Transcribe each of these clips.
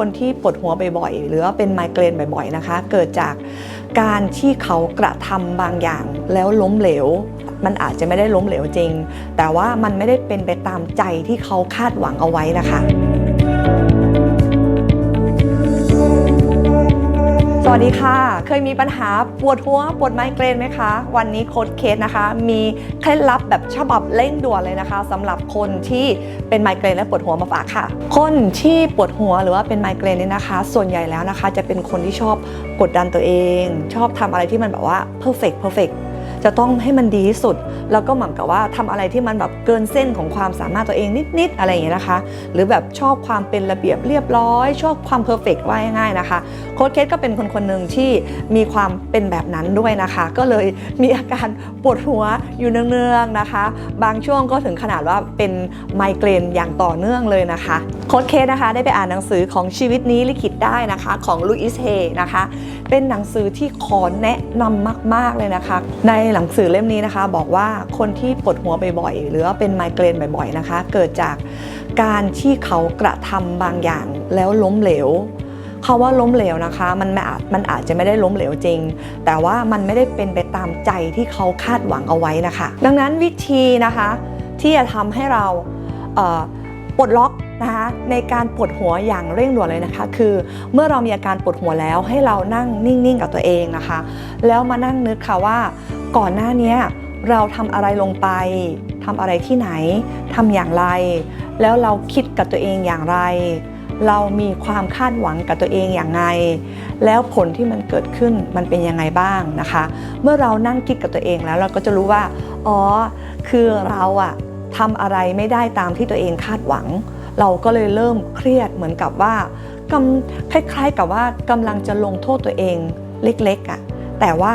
คนที่ปวดหัวบ่อยๆ หรือว่าเป็นไมเกรนบ่อยๆนะคะ เกิดจากการที่เขากระทำบางอย่างแล้วล้มเหลว มันอาจจะไม่ได้ล้มเหลวจริง แต่ว่ามันไม่ได้เป็นไปตามใจที่เขาคาดหวังเอาไว้นะคะ วัสดีค่ะ เคยมีปัญหาปวดหัวปวดไมเกรนไหมคะ วันนี้โค้ดเคสนะคะ มีเคล็ดลับแบบฉบับเร่งด่วนเลยนะคะสำหรับคนที่เป็นไมเกรนและปวดหัวมาฝากค่ะ คนที่ปวดหัวหรือว่าเป็นไมเกรนเนี่ยนะคะ ส่วนใหญ่แล้วนะคะ จะเป็นคนที่ชอบกดดันตัวเอง ชอบทำอะไรที่มันแบบว่าเพอร์เฟกต์เพอร์เฟกต์ จะต้องให้มันดีที่สุด แล้วก็เหมือนกับว่าทำอะไรที่มันแบบเกินเส้นของความสามารถตัวเองนิดๆอะไรอย่างเงี้ยนะคะ หรือแบบชอบความเป็นระเบียบเรียบร้อย ชอบความเพอร์เฟกต์ว่าง่ายๆนะคะ โค้ชเคสก็เป็นคนคนหนึ่งที่มีความเป็นแบบนั้นด้วยนะคะ ก็เลยมีอาการปวดหัวอยู่เนืองๆนะคะ บางช่วงก็ถึงขนาดว่าเป็นไมเกรนอย่างต่อเนื่องเลยนะคะ โค้ชเคสนะคะ ได้ไปอ่านหนังสือของชีวิตนี้ลิขิตได้นะคะของลุอิสเฮนะคะ เป็นหนังสือที่ขอแนะนำมาก ๆเลยนะคะ ในหนังสือเล่มนี้นะคะ บอกว่าคนที่ปวดหัวบ่อยๆหรือว่าเป็นไมเกรนบ่อยๆนะคะ เกิดจากการที่เขากระทำบางอย่างแล้วล้มเหลวคาว่าล้มเหลวนะคะ มันไม่อาจมันอาจจะไม่ได้ล้มเหลวจริง แต่ว่ามันไม่ได้เป็นไปตามใจที่เขาคาดหวังเอาไว้นะคะ ดังนั้นวิธีนะคะที่จะทำให้เราเอ่อปลดล็อก นะคะในการปวดหัวอย่างเร่งด่วนเลยนะคะ คือเมื่อเรามีอาการปวดหัวแล้วให้เรานั่งนิ่งๆกับตัวเองนะคะ แล้วมานั่งนึกค่ะว่า ก่อนหน้านี้เราทำอะไรลงไปทำอะไรที่ไหนทำอย่างไร แล้วเราคิดกับตัวเองอย่างไร เรามีความคาดหวังกับตัวเองอย่างไงแล้วผลที่มันเกิดขึ้นมันเป็นยังไงบ้างนะคะ เมื่อเรานั่งคิดกับตัวเองแล้วเราก็จะรู้ว่า อ๋อ คือเราอะทำอะไรไม่ได้ตามที่ตัวเองคาดหวัง เราก็เลยเริ่มเครียดเหมือนกับว่ากำคล้ายๆกับว่ากำลังจะลงโทษตัวเองเล็กๆอะแต่ว่า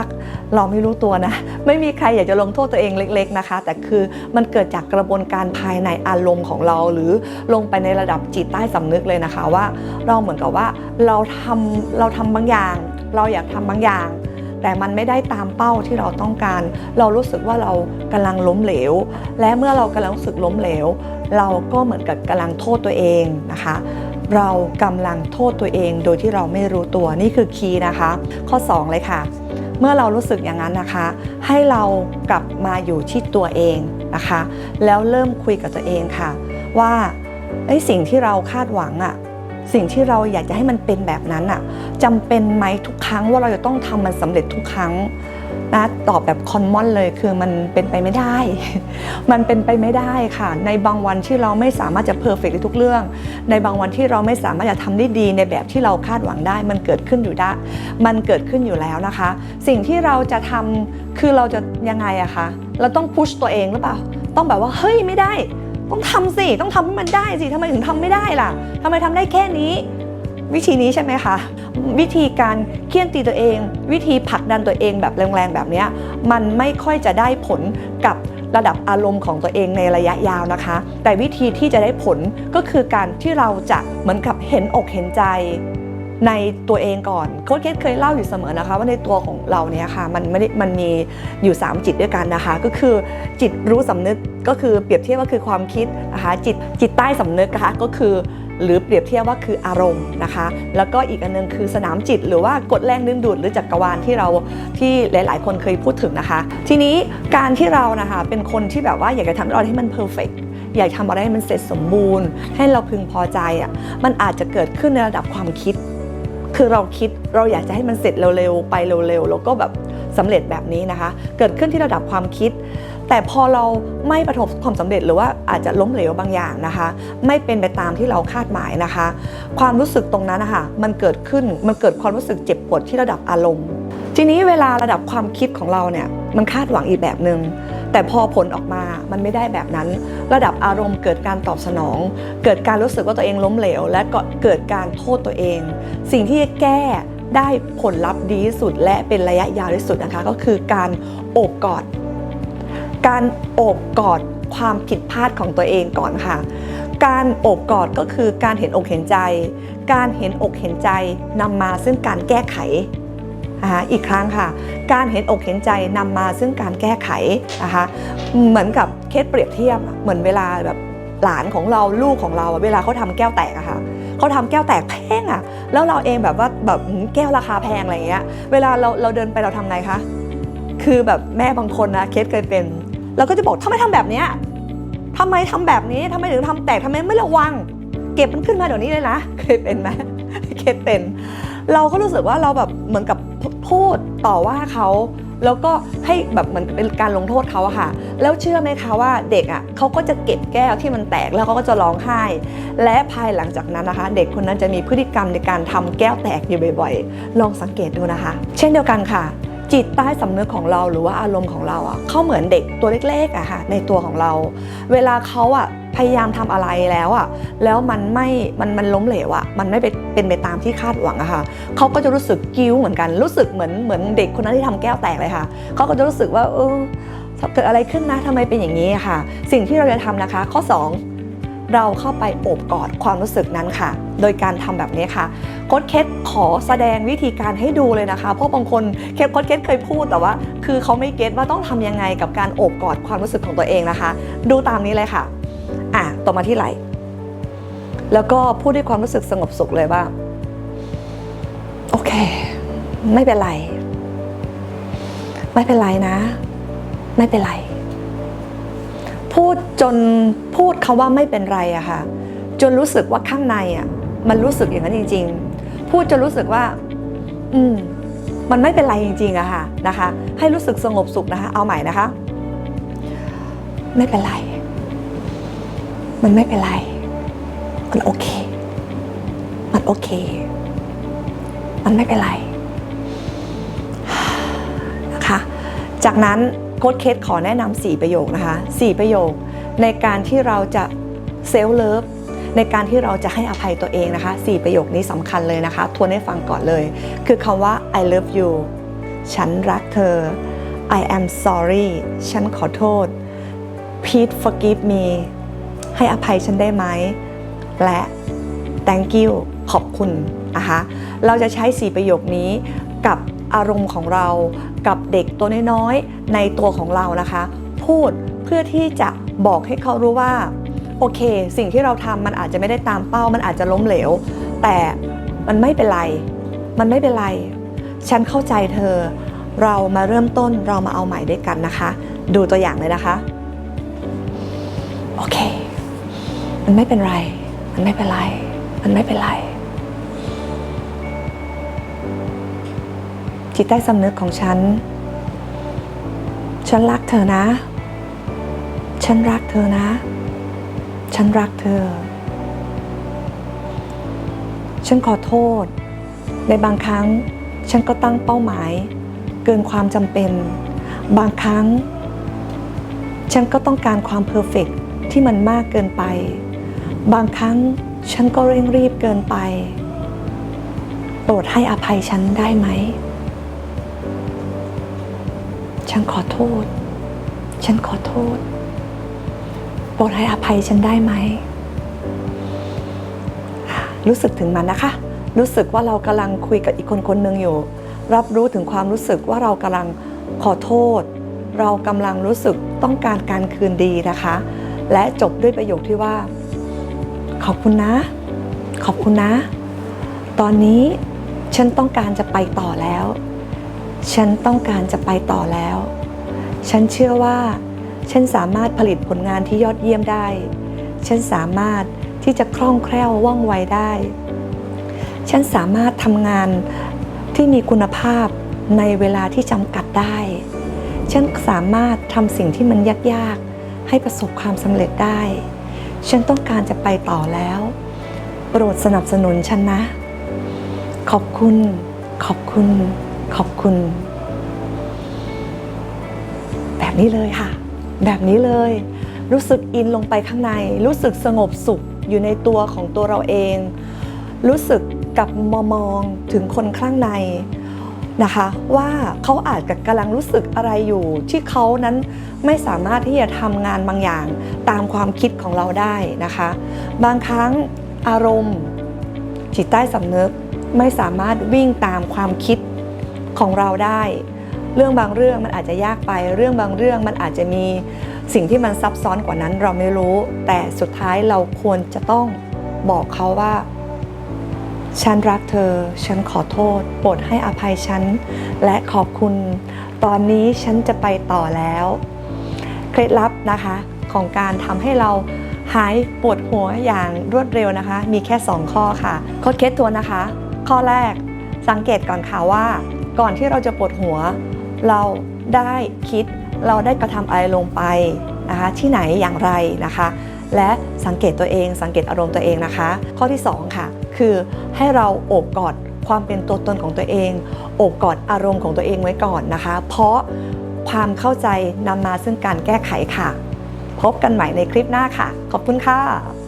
เราไม่รู้ตัวนะ ไม่มีใครอยากจะลงโทษตัวเองเล็ก ๆนะคะ แต่คือมันเกิดจากกระบวนการภายในอารมณ์ของเรา หรือลงไปในระดับจิตใต้สำนึกเลยนะคะว่า เราเหมือนกับว่าเราทำเราทำบางอย่าง เราอยากทำบางอย่าง แต่มันไม่ได้ตามเป้าที่เราต้องการ เรารู้สึกว่าเรากำลังล้มเหลว และเมื่อเรากำลังรู้สึกล้มเหลว เราก็เหมือนกับกำลังโทษตัวเองนะคะ เรากำลังโทษตัวเองโดยที่เราไม่รู้ตัวนี่คือคีย์นะคะ ข้อ 2 เลยค่ะ เมื่อเรารู้สึกอย่างนั้นนะคะ ให้เรากลับมาอยู่ที่ตัวเองนะคะ แล้วเริ่มคุยกับตัวเองค่ะ ว่าไอ้สิ่งที่เราคาดหวังอะ สิ่งที่เราอยากจะให้มันเป็นแบบนั้นอะจำเป็นไหมทุกครั้งว่าเราจะต้องทำมันสำเร็จทุกครั้งนะตอบแบบคอนมอนเลยคือมันเป็นไปไม่ได้ มันเป็นไปไม่ได้ค่ะ ในบางวันที่เราไม่สามารถจะเพอร์เฟกต์ในทุกเรื่อง ในบางวันที่เราไม่สามารถจะทำได้ดีในแบบที่เราคาดหวังได้ มันเกิดขึ้นอยู่ได้ มันเกิดขึ้นอยู่แล้วนะคะ สิ่งที่เราจะทำคือเราจะยังไงอะคะ เราต้องพุชตัวเองหรือเปล่า ต้องแบบว่าเฮ้ยไม่ได้ ต้องทำสิ ต้องทำให้มันได้สิทำไมถึงทำไม่ได้ล่ะทำไมทำได้แค่นี้ วิธีนี้ใช่ไหมคะ วิธีการเคี่ยนตีตัวเอง วิธีผลักดันตัวเองแบบแรงๆแบบนี้มันไม่ค่อยจะได้ผลกับระดับอารมณ์ของตัวเองในระยะยาวนะคะ แต่วิธีที่จะได้ผลก็คือการที่เราจะเหมือนกับเห็นอกเห็นใจ ในตัวเองก่อนโค้ชเคสเคยเล่าอยู่เสมอนะคะ ว่าในตัวของเราเนี่ยค่ะมันไม่ได้มันมีอยู่ 3 จิตด้วยกันนะคะ ก็คือจิตรู้สำนึกก็คือเปรียบเทียบว่าคือความคิดนะคะจิตจิตใต้สำนึกนะคะก็คือหรือเปรียบเทียบว่าคืออารมณ์นะคะ แล้วก็อีกอันนึงคือสนามจิต หรือว่ากฎแรงดึงดูดหรือจักรวาลที่เราที่หลาย ๆ คนเคยพูดถึงนะคะ ทีนี้การที่เรานะคะเป็นคนที่แบบว่าอยากจะทำอะไรให้มันเพอร์เฟกอยากทำอะไรให้มันเสร็จสมบูรณ์ ให้เราพึงพอใจอะมันอาจจะเกิดขึ้นในระดับความคิด คือเราคิดเราอยากจะให้มันเสร็จเร็วๆไปเร็วๆแล้วก็แบบสำเร็จแบบนี้นะคะ เกิดขึ้นที่ระดับความคิด แต่พอเราไม่ประสบความสำเร็จหรือว่าอาจจะล้มเหลวบางอย่างนะคะ ไม่เป็นไปตามที่เราคาดหมายนะคะ ความรู้สึกตรงนั้นนะคะมันเกิดขึ้นมันเกิดความรู้สึกเจ็บปวดที่ระดับอารมณ์ ทีนี้เวลาระดับความคิดของเราเนี่ยมันคาดหวังอีกแบบหนึง่ง แต่พอผลออกมามันไม่ได้แบบนั้น ระดับอารมณ์เกิดการตอบสนอง เกิดการรู้สึกว่าตัวเองล้มเหลว และก็เกิดการโทษตัวเอง สิ่งที่จะแก้ได้ผลลัพธ์ดีที่สุดและเป็นระยะยาวที่สุดนะคะ ก็คือการโอบกอด การโอบกอดความผิดพลาดของตัวเองก่อนค่ะ การโอบกอดก็คือการเห็นอกเห็นใจ การเห็นอกเห็นใจนำมาซึ่งการแก้ไข นะคะอีกครั้งค่ะ การเห็นอกเห็นใจนำมาซึ่งการแก้ไขนะคะเหมือนกับเคสเปรียบเทียบเหมือนเวลาแบบหลานของเราลูกของเราเวลาเขาทำแก้วแตกอะค่ะเขาเขาทำแก้วแตกแพงอะแล้วเราเองแบบว่าแบบแก้วราคาแพงอะไรเงี้ยเวลาเราเราเดินไปเราทำไงคะคือแบบแม่บางคนนะเคสเคยเป็นเราก็จะบอกทำไมทำแบบเนี้ยทำไมทำแบบนี้ทำไมถึงทำแตกทำไมไม่ระวัง เก็บมันขึ้นมาเดี๋ยวนี้เลยนะเคยเป็นไหมเคสเป็น เราก็รู้สึกว่าเราแบบเหมือนกับ พูดต่อว่าเขาแล้วก็ให้แบบเหมือนเป็นการลงโทษเขาอะค่ะ แล้วเชื่อไหมคะว่าเด็กอะเขาก็จะเก็บแก้วที่มันแตกแล้วเขาก็จะร้องไห้ และภายหลังจากนั้นนะคะ เด็กคนนั้นจะมีพฤติกรรมในการทำแก้วแตกอยู่บ่อยๆ ลองสังเกตดูนะคะ เช่นเดียวกันค่ะ จิตใต้สำนึกของเราหรือว่าอารมณ์ของเราอะเขาเหมือนเด็กตัวเล็กๆอะค่ะในตัวของเรา เวลาเขาอะ พยายามทำอะไรแล้วอะแล้วมันไม่มันมันล้มเหลวอะมันไม่เป็นเป็นไปตามที่คาดหวังอะค่ะเขาก็จะรู้สึกกิ้วเหมือนกันรู้สึกเหมือนเหมือนเด็กคนนั้นที่ทำแก้วแตกเลยค่ะเขาก็จะรู้สึกว่าเออเกิดอะไรขึ้นนะทำไมเป็นอย่างนี้ค่ะ สิ่งที่เราจะทำนะคะ ข้อ 2 เราเข้าไปโอบกอดความรู้สึกนั้นค่ะ โดยการทำแบบนี้ค่ะโค้ดเคสขอแสดงวิธีการให้ดูเลยนะคะ เพราะบางคนเคสโค้ดเคสเคยพูดแต่ว่า คือเขาไม่เก็ตว่าต้องทำยังไงกับการโอบกอดความรู้สึกของตัวเองนะคะ ดูตามนี้เลยค่ะ อะต่อมาที่ไหล่แล้วก็พูดด้วยความรู้สึกสงบสุขเลยว่า โอเค ไม่เป็นไร ไม่เป็นไรนะ ไม่เป็นไร พูดจนพูดคาว่าไม่เป็นไรอะค่ะ จนรู้สึกว่าข้างในอะมันรู้สึกอย่างนั้นจริง ๆ พูดจนรู้สึกว่า อืม มันไม่เป็นไรจริงๆอะค่ะนะคะ ให้รู้สึกสงบสุขนะคะ เอาใหม่นะคะ ไม่เป็นไร มันไม่เป็นไร มันโอเค มันโอเค มันไม่เป็นไรนะคะ จากนั้นโค้ดเคสขอแนะนำ4ประโยคนะคะ 4 ประโยคในการที่เราจะเซลฟ์เลิฟในการที่เราจะให้อภัยตัวเองนะคะ 4 ประโยคนี้สำคัญเลยนะคะ ทวนให้ฟังก่อนเลย คือคำว่า I love you ฉันรักเธอ I am sorry ฉันขอโทษ Please forgive me ให้อภัยฉันได้ไหม และ thank you ขอบคุณนะคะ เราจะใช้4ประโยคนี้กับอารมณ์ของเรากับเด็กตัวน้อยๆ ในตัวของเรานะคะ พูดเพื่อที่จะบอกให้เขารู้ว่า โอเค สิ่งที่เราทำมันอาจจะไม่ได้ตามเป้า มันอาจจะล้มเหลว แต่มันไม่เป็นไร มันไม่เป็นไร ฉันเข้าใจเธอ เรามาเริ่มต้นเรามาเอาใหม่ด้วยกันนะคะ ดูตัวอย่างเลยนะคะ โอเค มันไม่เป็นไร มันไม่เป็นไร มันไม่เป็นไร จิตใต้สำนึกของฉัน ฉันรักเธอนะ ฉันรักเธอนะ ฉันรักเธอ ฉันขอโทษ ในบางครั้งฉันก็ตั้งเป้าหมาย เกินความจำเป็น บางครั้ง ฉันก็ต้องการความเพอร์เฟกที่มันมากเกินไป บางครั้งฉันก็เร่งรีบเกินไป โปรดให้อภัยฉันได้ไหม ฉันขอโทษ ฉันขอโทษ โปรดให้อภัยฉันได้ไหม รู้สึกถึงมันนะคะ รู้สึกว่าเรากำลังคุยกับอีกคนคนหนึ่งอยู่ รับรู้ถึงความรู้สึกว่าเรากำลังขอโทษ เรากำลังรู้สึกต้องการการคืนดีนะคะ และจบด้วยประโยคที่ว่า ขอบคุณนะ ขอบคุณนะ ตอนนี้ฉันต้องการจะไปต่อแล้ว ฉันต้องการจะไปต่อแล้ว ฉันเชื่อว่า ฉันสามารถผลิตผลงานที่ยอดเยี่ยมได้ ฉันสามารถที่จะคล่องแคล่วว่องไวได้ ฉันสามารถทำงานที่มีคุณภาพในเวลาที่จำกัดได้ ฉันสามารถทำสิ่งที่มันยากๆ ให้ประสบความสำเร็จได้ ฉันต้องการจะไปต่อแล้ว โปรดสนับสนุนฉันนะ ขอบคุณ ขอบคุณ ขอบคุณ แบบนี้เลยค่ะ แบบนี้เลย รู้สึกอินลงไปข้างใน รู้สึกสงบสุขอยู่ในตัวของตัวเราเอง รู้สึกกับมามองถึงคนข้างใน นะคะว่าเขาอาจจะกำลังรู้สึกอะไรอยู่ ที่เขานั้นไม่สามารถที่จะทำงานบางอย่างตามความคิดของเราได้นะคะ บางครั้งอารมณ์ จิตใต้สำนึกไม่สามารถวิ่งตามความคิดของเราได้ เรื่องบางเรื่องมันอาจจะยากไป เรื่องบางเรื่องมันอาจจะมีสิ่งที่มันซับซ้อนกว่านั้นเราไม่รู้ แต่สุดท้ายเราควรจะต้องบอกเขาว่า ฉันรักเธอ ฉันขอโทษ โปรดให้อภัยฉัน และขอบคุณ ตอนนี้ฉันจะไปต่อแล้ว เคล็ดลับนะคะของการทำให้เราหายปวดหัวอย่างรวดเร็วนะคะ มีแค่ 2 ข้อค่ะโค้ดเคสตัวนะคะ ข้อแรกสังเกตก่อนค่ะว่า ก่อนที่เราจะปวดหัว เราได้คิดเราได้กระทำอะไรลงไปนะคะที่ไหนอย่างไรนะคะ และสังเกตตัวเองสังเกตอารมณ์ตัวเองนะคะ ข้อที่ 2 ค่ะ คือให้เราโอบกอดความเป็นตัวตนของตัวเอง โอบกอดอารมณ์ของตัวเองไว้ก่อนนะคะ เพราะความเข้าใจนำมาซึ่งการแก้ไขค่ะ พบกันใหม่ในคลิปหน้าค่ะ ขอบคุณค่ะ